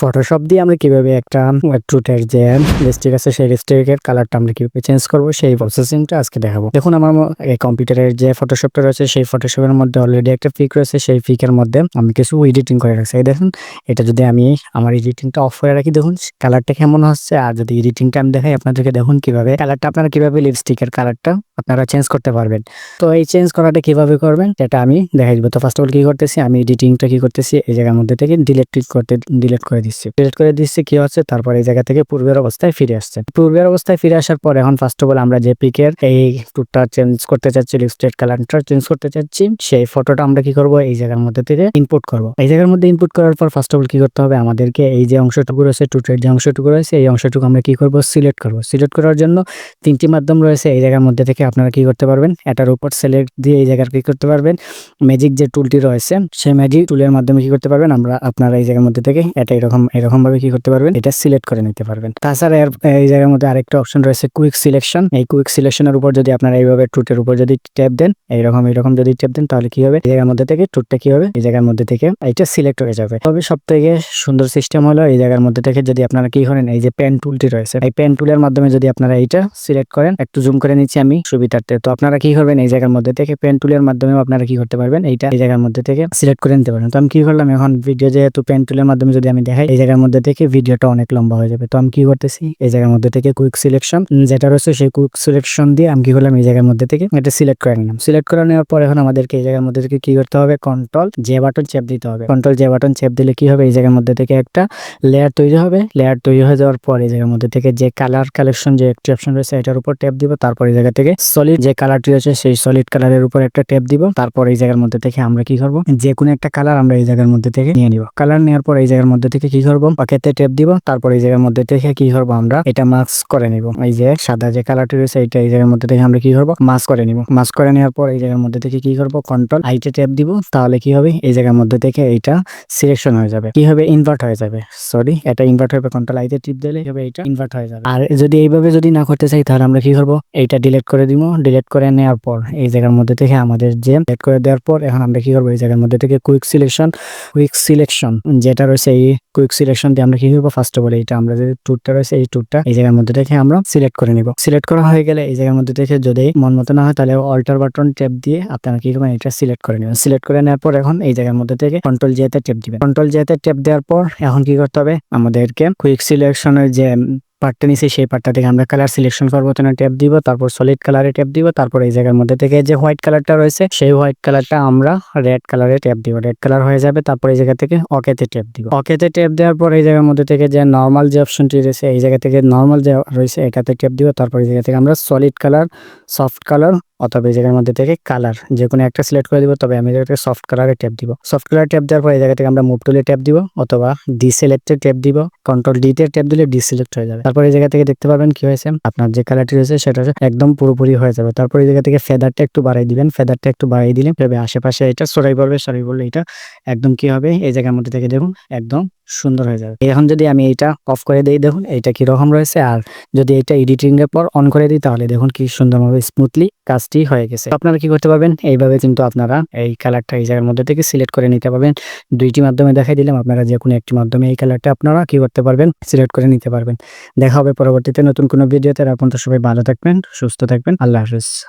Photoshop দিয়ে আমরা কীভাবে একটা ট্রুটের যে লিপস্টিক আছে, সেই লিপস্টিকের কালারটা আমরা কীভাবে চেঞ্জ করব, সেই প্রসেসিংটা আজকে দেখাবো। দেখুন, আমার এই কম্পিউটারের যে ফটোশপটা রয়েছে, সেই ফটোশপের মধ্যে অলরেডি একটা পিক রয়েছে, সেই পিকের মধ্যে আমি কিছু এডিটিং করে রাখছি। দেখুন, এটা যদি আমি আমার এডিটিংটা অফ করে রাখি, দেখুন কালারটা কেমন হচ্ছে। আর যদি এডিটিংটা আমি দেখাই, আপনাদেরকে দেখুন কীভাবে কালারটা আপনারা কীভাবে লিপস্টিকের কালারটা আপনারা চেঞ্জ করতে পারবেন। তো এই চেঞ্জ করাটা কীভাবে করবেন, সেটা আমি দেখাই দিব। তো ফার্স্ট অফ অল কি করতেছি, আমি এডিটিংটা কি করতেছি, এই জায়গার মধ্যে থেকে ডিলিট করতে ডিলিট করে দিচ্ছি। ডিলেট করে দিচ্ছি কি হচ্ছে, তারপর এই জায়গা থেকে পূর্বের অবস্থায় ফিরে আসছে। পূর্বের অবস্থায় ফিরে আসার পর এখন ফার্স্ট অফ অল আমরা যে পিকের এই টুকটা চেঞ্জ করতে চাচ্ছি লিপস্টেড কালারটা চেঞ্জ করতে চাচ্ছি, সেই ফটোটা আমরা কি করব, এই জায়গার মধ্যে থেকে ইনপুট করব। এই জায়গার মধ্যে ইনপুট করার পর ফার্স্ট অফ অল কি করতে হবে, আমাদেরকে এই যে অংশটুকু রয়েছে টুটের যে অংশটুকু রয়েছে, এই অংশটুকু আমরা কি করব সিলেক্ট করব। সিলেক্ট করার জন্য তিনটি মাধ্যম রয়েছে, এই জায়গার মধ্যে থেকে আপনারা কি করতে পারবেন? এটার উপর সিলেক্ট দিয়ে এই জায়গার কি করতে পারবেন। ম্যাজিক যে টুলটি রয়েছে, সেই ম্যাজিক টুলের মাধ্যমে কি করতে পারবেন? আমরা আপনারা এই জায়গার মধ্যে থেকে এটা এরকম এরকম ভাবে কি করতে পারবেন? এটা সিলেক্ট করে নিতে পারবেন। তাছাড়া এই জায়গার মধ্যে আরেকটা অপশন রয়েছে কুইক সিলেকশন এই কুইক সিলেকশনের উপর যদি আপনারা এইভাবে টুটের উপর যদি ট্যাপ দেন, এইরকম এইরকম যদি ট্যাপ দেন, তাহলে কি হবে? এই জায়গার মধ্যে থেকে টুটটা কি হবে? এই জায়গার মধ্যে থেকে এটা সিলেক্ট হয়ে যাবে। তবে সব থেকে সুন্দর সিস্টেম হলো এই জায়গার মধ্যে থেকে যদি আপনারা কি করেন, এই যে পেন টুলটি রয়েছে, এই পেন টুলের মাধ্যমে যদি আপনারা এইটা সিলেক্ট করেন, একটু জুম করে নিচ্ছি আমি। সুবিধার্থে। তো আপনারা কি করবেন? এই জায়গার মধ্যে থেকে পেন টুলের মাধ্যমে আপনারা কি করতে পারবেন? এইটা এই জায়গার মধ্যে থেকে সিলেক্ট করে নিতে পারবেন। তো আমি কি করলাম? এখন ভিডিও যেহেতু পেন টুলের মাধ্যমে যদি আমি দেখাই, এই জায়গার মধ্যে থেকে ভিডিওটা অনেক লম্বা হয়ে যাবে। তো আমি কি করতেছি? এই জায়গার মধ্যে থেকে কুইক সিলেকশন যেটা রয়েছে সেই কুইক সিলেকশন দিয়ে আমি কি করলাম? এই জায়গার মধ্যে থেকে এটা সিলেক্ট করে নিলাম। সিলেক্ট করে নেওয়ার পর এখন আমাদেরকে এই জায়গার মধ্যে থেকে কি করতে হবে? কন্ট্রোল যে বাটন চেপ দিতে হবে। কন্ট্রোল যে বাটন চেপ দিলে কি হবে? এই জায়গার মধ্যে থেকে একটা লেয়ার তৈরি হবে। লেয়ার তৈরি হয়ে যাওয়ার পর এই জায়গার মধ্যে থেকে যে কালার কালেকশন যে একটি অপশন রয়েছে, এটার উপর ট্যাপ দিব। তারপর এই জায়গা থেকে সলিড যে কালারটি রয়েছে, সেই সলিড কালারের উপর একটা ট্যাপ দিব। তারপর এই জায়গার মধ্যে থেকে আমরা কি করব? যে কোনো একটা কালার আমরা এই জায়গার মধ্যে থেকে নিয়ে নিব। কালার নেওয়ার পর এই জায়গার মধ্যে থেকে কি করব? পাকেতে ট্যাপ দিব। তারপর এই জায়গার মধ্যে থেকে কি করব আমরা? এটা মাস্ক করে নিব। এই যে সাদা যে কালারটি রয়েছে এটা এই জায়গার মধ্যে থেকে আমরা কি করব? মাস্ক করে নিব। মাস্ক করে নেওয়ার পর এই জায়গার মধ্যে থেকে কি করব? কন্ট্রোল আইটে ট্যাপ দিব। তাহলে কি হবে? এই জায়গার মধ্যে থেকে এইটা সিলেকশন হয়ে যাবে। কি হবে? ইনভার্ট হয়ে যাবে। সরি এটা ইনভার্ট হবে কন্ট্রোল আইতে টিপ দিলে হবে? এটা ইনভার্ট হয়ে যাবে। আর যদি এইভাবে যদি না করতে চাই, তাহলে আমরা কি করব? এইটা ডিলিট করে দিব। ডিলিট করে নেওয়ার পর, এই জায়গার মধ্যে থেকে আমাদের যে ডিলিট করে দেওয়ার পর, এখন আমরা কি করব? এই জায়গার মধ্যে থেকে কুইক সিলেকশন কুইক সিলেকশন যেটা রয়েছে এই কুইক সিলেকশন দিয়ে আমরা কি করব? ফার্স্ট অফ অল এইটা আমরা যে ট্যুরটা রয়েছে, এই ট্যুরটা এই জায়গার মধ্যে থেকে আমরা সিলেক্ট করে নিব। সিলেক্ট করা হয়ে গেলে এই জায়গার মধ্যে থেকে যদি মন মতো না হয়, তাহলে অল্টার বাটন ট্যাপ দিয়ে আপনারা কি করবেন? এটা সিলেক্ট করে নেবেন। সিলেক্ট করে নেওয়ার পর এখন এই জায়গার মধ্যে থেকে কন্ট্রোল জেতে ট্যাপ দিবেন। কন্ট্রোল জেতে ট্যাপ দেওয়ার পর এখন কি করতে হবে? আমাদেরকে কুইক সিলেকশনের যে পার্টটা নিচে, সেই পার্টটা থেকে আমরা কালার সিলেকশন করব, তো ট্যাপ দিব, তারপর সলিড কালারে ট্যাপ দিব, তারপর এই জায়গার মধ্যে থেকে যে হোয়াইট কালারটা রয়েছে, সেই হোয়াইট কালারটা আমরা রেড কালারে ট্যাপ দিব। রেড কালার হয়ে যাবে, তারপর এই জায়গা থেকে অকেতে ট্যাপ দিব। অকেতে ট্যাপ দেওয়ার পর এই জায়গার মধ্যে থেকে যে নর্মাল যে অপশনটি রয়েছে, এই জায়গা থেকে নর্মাল যে রয়েছে, এটাতে ট্যাপ দিব, তারপর এই জায়গা থেকে আমরা সলিড কালার সফট কালার অথবা এই জায়গার মধ্যে থেকে কালার যে কোনো একটা সিলেক্ট করে দিব, তবে আমি জায়গাতে সফট কালারে ট্যাপ দিব। সফট কালার ট্যাপ দেওয়ার পর এই জায়গা থেকে আমরা মুভ টুলে ট্যাপ দিব, অথবা ডিসিলেক্টে ট্যাপ দিব। কন্ট্রোল ডি তে ট্যাপ দিলে ডিসিলেক্ট হয়ে যাবে। তারপর এই জায়গা থেকে দেখতে পাবেন কি হয়েছে? আপনার যে কালারটি রয়েছে, সেটা একদম পুরোপুরি হয়ে যাবে। তারপর এই জায়গা থেকে ফেদারটা একটু বাড়াই দিবেন। ফেদারটা একটু বাড়াই দিলে তবে আশেপাশে এটা সরাই পড়বে, সরাই পড়লে এটা একদম কি হবে? এই জায়গার মধ্যে থেকে দেখুন, একদম সুন্দর হয়ে যাবে। এখন যদি আমি এটা অফ করে দিই, দেখুন এইটা কি রকম রয়েছে। আর যদি এটা এডিটিং এর পর অন করে দিই, তাহলে দেখুন কি সুন্দরভাবে স্মুথলি কাজটি হয়ে গেছে। আপনারা কি করতে পারবেন? এইভাবে কিন্তু আপনারা এই কালারটা এই জায়গার মধ্যে থেকে সিলেক্ট করে নিতে পারবেন। দুইটি মাধ্যমে দেখাই দিলাম, আপনারা যে কোনো একটি মাধ্যমে এই কালারটা আপনারা কি করতে পারবেন? সিলেক্ট করে নিতে পারবেন। দেখা হবে পরবর্তীতে নতুন কোনো ভিডিওতে। এখন তো সবাই ভালো থাকবেন, সুস্থ থাকবেন। আল্লাহ হাফিজ।